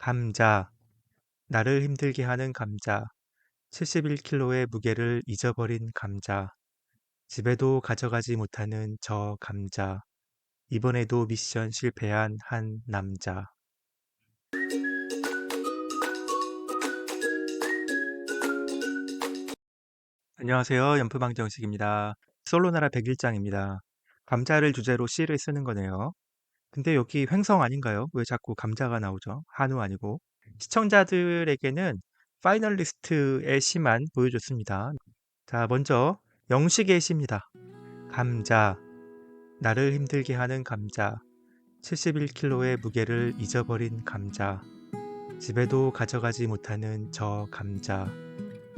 감자, 나를 힘들게 하는 감자, 71kg의 무게를 잊어버린 감자, 집에도 가져가지 못하는 저 감자, 이번에도 미션 실패한 한 남자. 안녕하세요. 연프방 정식입니다. 솔로나라 101장입니다. 감자를 주제로 시를 쓰는 거네요. 근데 여기 횡성 아닌가요? 왜 자꾸 감자가 나오죠? 한우 아니고. 시청자들에게는 파이널리스트의 시만 보여줬습니다. 자, 먼저 영식의 시입니다. 감자, 나를 힘들게 하는 감자, 71kg의 무게를 잊어버린 감자, 집에도 가져가지 못하는 저 감자,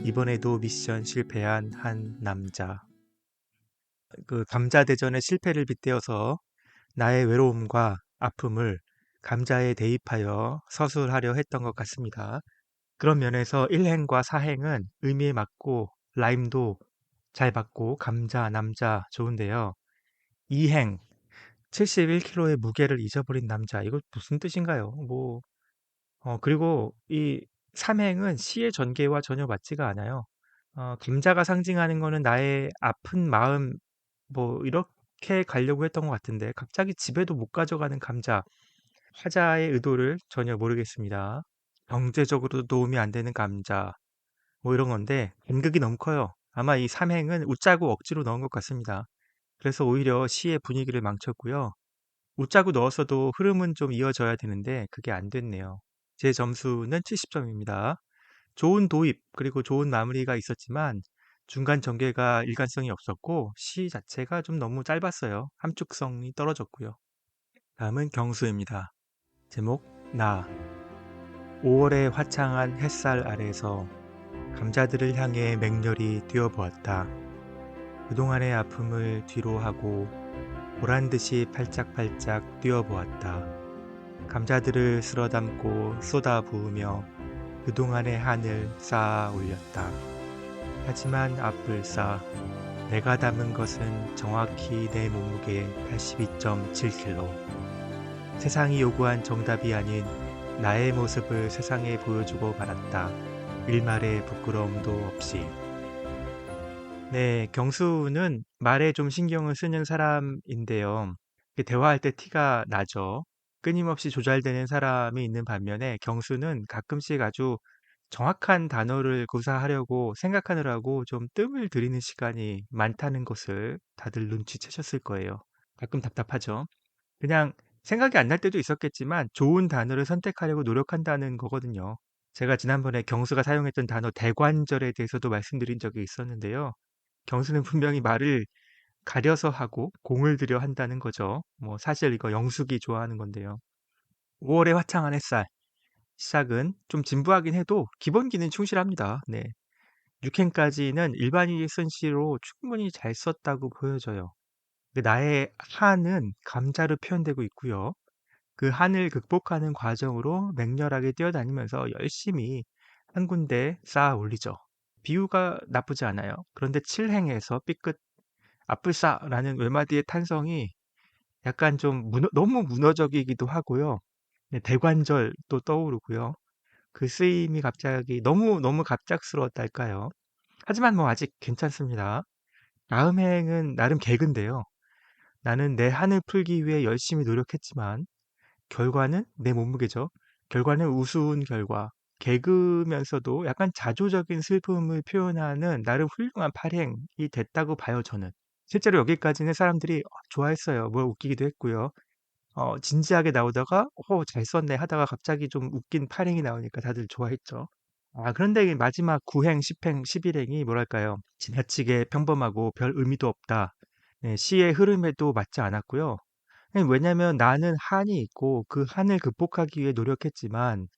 이번에도 미션 실패한 한 남자. 그 감자 대전의 실패를 빗대어서 나의 외로움과 아픔을 감자에 대입하여 서술하려 했던 것 같습니다. 그런 면에서 1행과 4행은 의미에 맞고 라임도 잘 받고 감자, 남자 좋은데요. 2행 71kg의 무게를 잊어버린 남자 이거 무슨 뜻인가요? 뭐 어, 그리고 이 3행은 시의 전개와 전혀 맞지가 않아요. 어, 감자가 상징하는 거는 나의 아픈 마음 뭐 이렇게 가려고 했던 것 같은데 갑자기 집에도 못 가져가는 감자 화자의 의도를 전혀 모르겠습니다. 경제적으로도 도움이 안 되는 감자 뭐 이런 건데 간극이 너무 커요. 아마 이 삼행은 웃자고 억지로 넣은 것 같습니다. 그래서 오히려 시의 분위기를 망쳤고요. 웃자고 넣었어도 흐름은 좀 이어져야 되는데 그게 안 됐네요. 제 점수는 70점입니다. 좋은 도입 그리고 좋은 마무리가 있었지만 중간 전개가 일관성이 없었고 시 자체가 좀 너무 짧았어요. 함축성이 떨어졌고요. 다음은 경수입니다. 제목 나 5월의 화창한 햇살 아래서 감자들을 향해 맹렬히 뛰어보았다. 그동안의 아픔을 뒤로 하고 보란 듯이 팔짝팔짝 뛰어보았다. 감자들을 쓸어 담고 쏟아 부으며 그동안의 한을 쌓아 올렸다. 하지만 앞불싸 내가 담은 것은 정확히 내 몸무게 82.7kg. 세상이 요구한 정답이 아닌 나의 모습을 세상에 보여주고 말았다. 일말의 부끄러움도 없이. 네, 경수는 말에 좀 신경을 쓰는 사람인데요. 대화할 때 티가 나죠. 끊임없이 조잘되는 사람이 있는 반면에 경수는 가끔씩 아주 정확한 단어를 구사하려고 생각하느라고 좀 뜸을 들이는 시간이 많다는 것을 다들 눈치채셨을 거예요. 가끔 답답하죠. 그냥 생각이 안 날 때도 있었겠지만 좋은 단어를 선택하려고 노력한다는 거거든요. 제가 지난번에 경수가 사용했던 단어 대관절에 대해서도 말씀드린 적이 있었는데요. 경수는 분명히 말을 가려서 하고 공을 들여 한다는 거죠. 뭐 사실 이거 영숙이 좋아하는 건데요. 5월의 화창한 햇살. 시작은 좀 진부하긴 해도 기본기는 충실합니다. 네. 6행까지는 일반인이 쓴 시로 충분히 잘 썼다고 보여져요. 나의 한은 감자로 표현되고 있고요. 그 한을 극복하는 과정으로 맹렬하게 뛰어다니면서 열심히 한 군데 쌓아 올리죠. 비유가 나쁘지 않아요. 그런데 7행에서 삐끗 아뿔싸라는 외마디의 탄성이 약간 좀 문어, 너무 문어적이기도 하고요. 네, 대관절도 떠오르고요. 그 쓰임이 갑자기 너무 너무 갑작스러웠달까요? 하지만 뭐 아직 괜찮습니다. 다음 행은 나름 개근데요. 나는 내 한을 풀기 위해 열심히 노력했지만 결과는 내 몸무게죠. 결과는 우스운 결과. 개그면서도 약간 자조적인 슬픔을 표현하는 나름 훌륭한 발행이 됐다고 봐요, 저는. 실제로 여기까지는 사람들이 좋아했어요. 뭐 웃기기도 했고요. 어, 진지하게 나오다가 어, 잘 썼네 하다가 갑자기 좀 웃긴 팔행이 나오니까 다들 좋아했죠. 아, 그런데 마지막 9 행, 10 행, 11 행이 뭐랄까요? 지나치게 평범하고 별 의미도 없다. 네, 시의 흐름에도 맞지 않았고요. 네, 왜냐면 나는 한이 있고 그 한을 극복하기 위해 노력했지만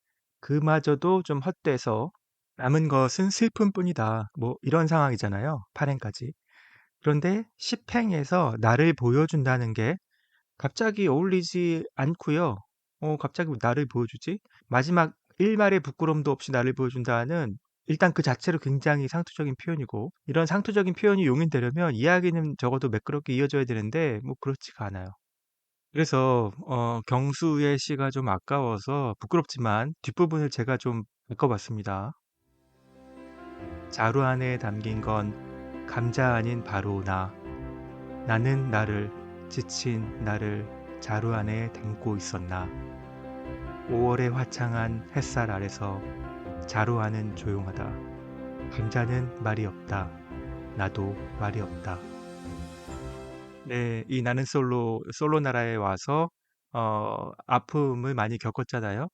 그마저도 좀 헛돼서 남은 것은 슬픔뿐이다. 뭐 이런 상황이잖아요. 8 행까지. 그런데 10 행에서 나를 보여준다는 게 갑자기 어울리지 않고요. 어, 갑자기 나를 보여주지? 마지막 일말의 부끄럼도 없이 나를 보여준다는 일단 그 자체로 굉장히 상투적인 표현이고 이런 상투적인 표현이 용인되려면 이야기는 적어도 매끄럽게 이어져야 되는데 뭐 그렇지가 않아요. 그래서 어 경수의 시가 좀 아까워서 부끄럽지만 뒷부분을 제가 좀 바꿔 봤습니다. 자루 안에 담긴 건 감자 아닌 바로 나. 나는 나를 지친 나를 자루 안에 담고 있었나. 5월의 화창한 햇살 아래서 자루 안은 조용하다. 감자는 말이 없다. 나도 말이 없다. 네, 이 나는 솔로 솔로 나라에 와서 어 아픔을 많이 겪었잖아요.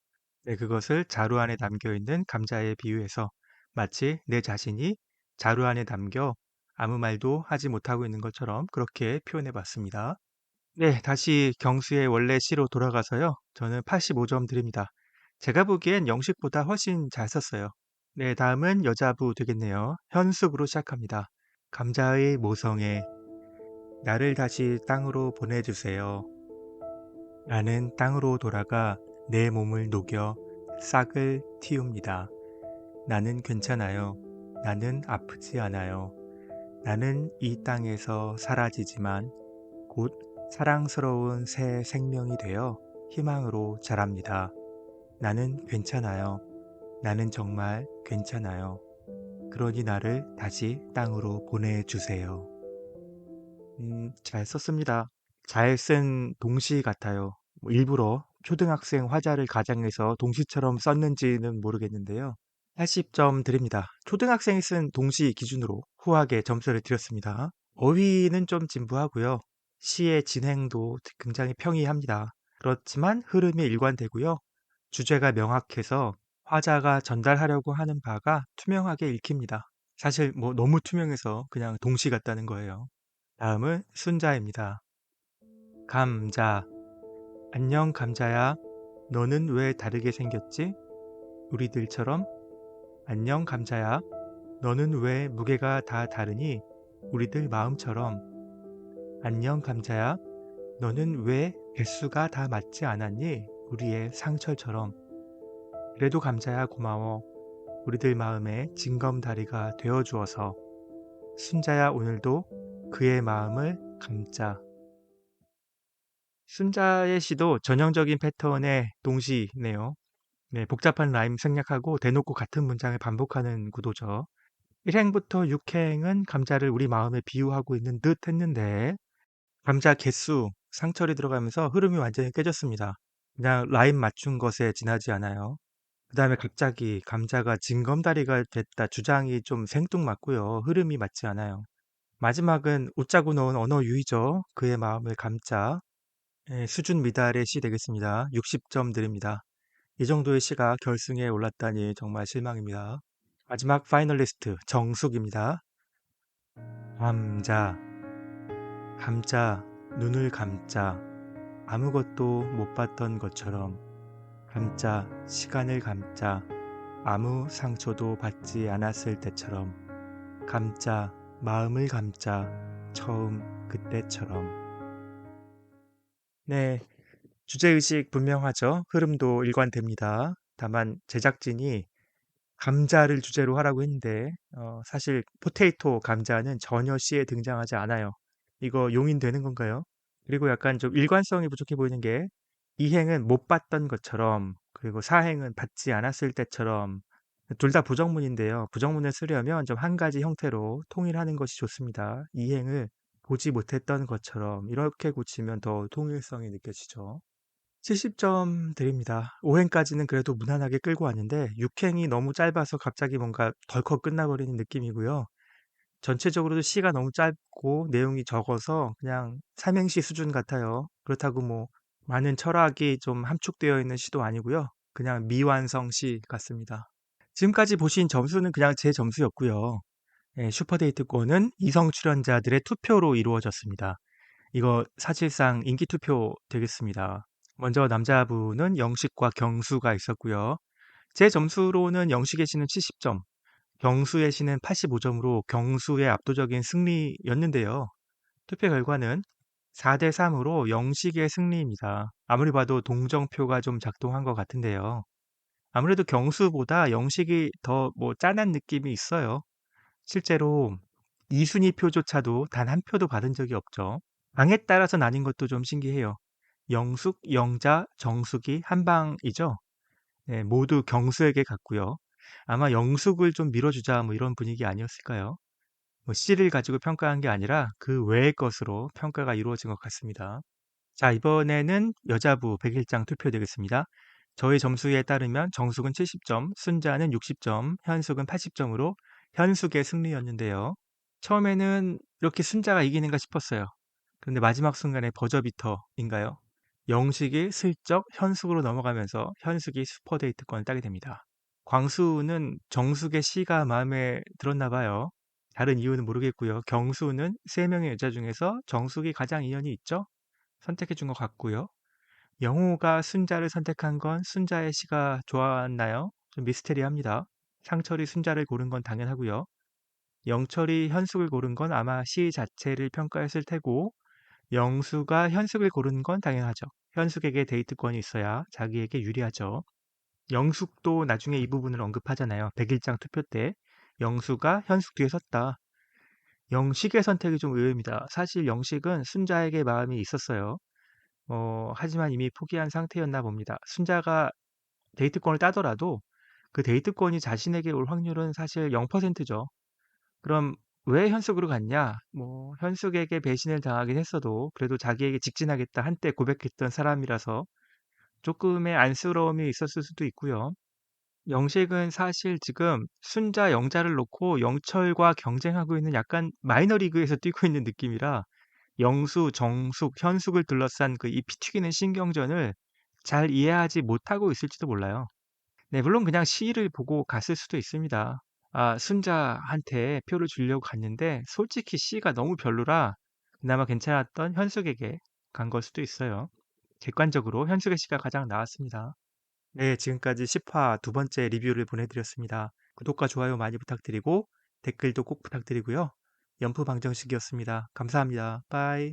네, 그것을 자루 안에 담겨 있는 감자에 비유해서 마치 내 자신이 자루 안에 담겨 아무 말도 하지 못하고 있는 것처럼 그렇게 표현해 봤습니다. 네, 다시 경수의 원래 시로 돌아가서요. 저는 85점 드립니다. 제가 보기엔 영식보다 훨씬 잘 썼어요. 네, 다음은 여자부 되겠네요. 현숙으로 시작합니다. 감자의 모성애, 나를 다시 땅으로 보내주세요. 나는 땅으로 돌아가 내 몸을 녹여 싹을 틔웁니다. 나는 괜찮아요. 나는 아프지 않아요. 나는 이 땅에서 사라지지만 곧 사랑스러운 새 생명이 되어 희망으로 자랍니다. 나는 괜찮아요. 나는 정말 괜찮아요. 그러니 나를 다시 땅으로 보내주세요. 음, 잘 썼습니다. 잘 쓴 동시 같아요. 뭐 일부러 초등학생 화자를 가장해서 동시처럼 썼는지는 모르겠는데요. 80점 드립니다. 초등학생이 쓴 동시 기준으로 후하게 점수를 드렸습니다. 어휘는 좀 진부하고요. 시의 진행도 굉장히 평이합니다. 그렇지만 흐름이 일관되고요. 주제가 명확해서 화자가 전달하려고 하는 바가 투명하게 읽힙니다. 사실 뭐 너무 투명해서 그냥 동시 같다는 거예요. 다음은 순자입니다. 감자. 안녕 감자야. 너는 왜 다르게 생겼지? 우리들처럼? 안녕 감자야. 너는 왜 무게가 다 다르니? 우리들 마음처럼. 안녕 감자야. 너는 왜 개수가 다 맞지 않았니? 우리의 상철처럼. 그래도 감자야 고마워. 우리들 마음에 징검다리가 되어 주어서. 순자야 오늘도 그의 마음을 감자. 순자의 시도 전형적인 패턴의 동시네요. 네, 복잡한 라임 생략하고 대놓고 같은 문장을 반복하는 구도죠. 1행부터 6행은 감자를 우리 마음에 비유하고 있는 듯 했는데 감자 개수, 상철이 들어가면서 흐름이 완전히 깨졌습니다. 그냥 라임 맞춘 것에 지나지 않아요. 그 다음에 갑자기 감자가 징검다리가 됐다 주장이 좀 생뚱맞고요. 흐름이 맞지 않아요. 마지막은 웃자고 넣은 언어 유희죠. 그의 마음을 감자. 예, 수준 미달의 시 되겠습니다. 60점 드립니다. 이 정도의 시가 결승에 올랐다니 정말 실망입니다. 마지막 파이널리스트 정숙입니다. 감자 감자 눈을 감자 아무것도 못 봤던 것처럼 감자 시간을 감자 아무 상처도 받지 않았을 때처럼 감자 마음을 감자 처음 그때처럼 네 주제의식 분명하죠. 흐름도 일관됩니다. 다만 제작진이 감자를 주제로 하라고 했는데 어, 사실 포테이토 감자는 전혀 시에 등장하지 않아요. 이거 용인되는 건가요? 그리고 약간 좀 일관성이 부족해 보이는 게 이행은 못 봤던 것처럼 그리고 사행은 받지 않았을 때처럼 둘 다 부정문인데요. 부정문을 쓰려면 좀 한 가지 형태로 통일하는 것이 좋습니다. 이행을 보지 못했던 것처럼 이렇게 고치면 더 통일성이 느껴지죠. 70점 드립니다. 5행까지는 그래도 무난하게 끌고 왔는데 6행이 너무 짧아서 갑자기 뭔가 덜컥 끝나버리는 느낌이고요. 전체적으로도 시가 너무 짧고 내용이 적어서 그냥 삼행시 수준 같아요. 그렇다고 뭐 많은 철학이 좀 함축되어 있는 시도 아니고요. 그냥 미완성 시 같습니다. 지금까지 보신 점수는 그냥 제 점수였고요. 예, 슈퍼데이트권은 이성 출연자들의 투표로 이루어졌습니다. 이거 사실상 인기 투표 되겠습니다. 먼저 남자분은 영식과 경수가 있었고요. 제 점수로는 영식의 시는 70점, 경수의 시는 85점으로 경수의 압도적인 승리였는데요. 투표 결과는 4대 3으로 영식의 승리입니다. 아무리 봐도 동정표가 좀 작동한 것 같은데요. 아무래도 경수보다 영식이 더 뭐 짠한 느낌이 있어요. 실제로 2순위 표조차도 단 한 표도 받은 적이 없죠. 방에 따라서 나뉜 것도 좀 신기해요. 영숙, 영자, 정숙이 한 방이죠. 네, 모두 경수에게 갔고요. 아마 영숙을 좀 밀어주자 뭐 이런 분위기 아니었을까요? 뭐 C를 가지고 평가한 게 아니라 그 외의 것으로 평가가 이루어진 것 같습니다. 자, 이번에는 여자부 101장 투표되겠습니다. 저의 점수에 따르면 정숙은 70점, 순자는 60점, 현숙은 80점으로 현숙의 승리였는데요. 처음에는 이렇게 순자가 이기는가 싶었어요. 그런데 마지막 순간에 버저비터인가요? 영식이 슬쩍 현숙으로 넘어가면서 현숙이 슈퍼데이트권을 따게 됩니다. 광수는 정숙의 시가 마음에 들었나 봐요. 다른 이유는 모르겠고요. 경수는 세 명의 여자 중에서 정숙이 가장 인연이 있죠? 선택해 준 것 같고요. 영호가 순자를 선택한 건 순자의 시가 좋았나요? 좀 미스테리합니다. 상철이 순자를 고른 건 당연하고요. 영철이 현숙을 고른 건 아마 시 자체를 평가했을 테고 영수가 현숙을 고른 건 당연하죠. 현숙에게 데이트권이 있어야 자기에게 유리하죠. 영숙도 나중에 이 부분을 언급하잖아요. 101장 투표 때 영수가 현숙 뒤에 섰다. 영식의 선택이 좀 의외입니다. 사실 영식은 순자에게 마음이 있었어요. 어, 하지만 이미 포기한 상태였나 봅니다. 순자가 데이트권을 따더라도 그 데이트권이 자신에게 올 확률은 사실 0%죠. 그럼 왜 현숙으로 갔냐? 뭐 현숙에게 배신을 당하긴 했어도 그래도 자기에게 직진하겠다 한때 고백했던 사람이라서 조금의 안쓰러움이 있었을 수도 있고요. 영식은 사실 지금 순자, 영자를 놓고 영철과 경쟁하고 있는 약간 마이너리그에서 뛰고 있는 느낌이라 영수, 정숙, 현숙을 둘러싼 그 이 피튀기는 신경전을 잘 이해하지 못하고 있을지도 몰라요. 네, 물론 그냥 시를 보고 갔을 수도 있습니다. 아, 순자한테 표를 주려고 갔는데 솔직히 C가 너무 별로라 그나마 괜찮았던 현숙에게 간 걸 수도 있어요. 객관적으로 현숙의 C가 가장 나았습니다. 네, 지금까지 10화 두 번째 리뷰를 보내드렸습니다. 구독과 좋아요 많이 부탁드리고 댓글도 꼭 부탁드리고요. 연프 방정식이었습니다. 감사합니다. 빠이.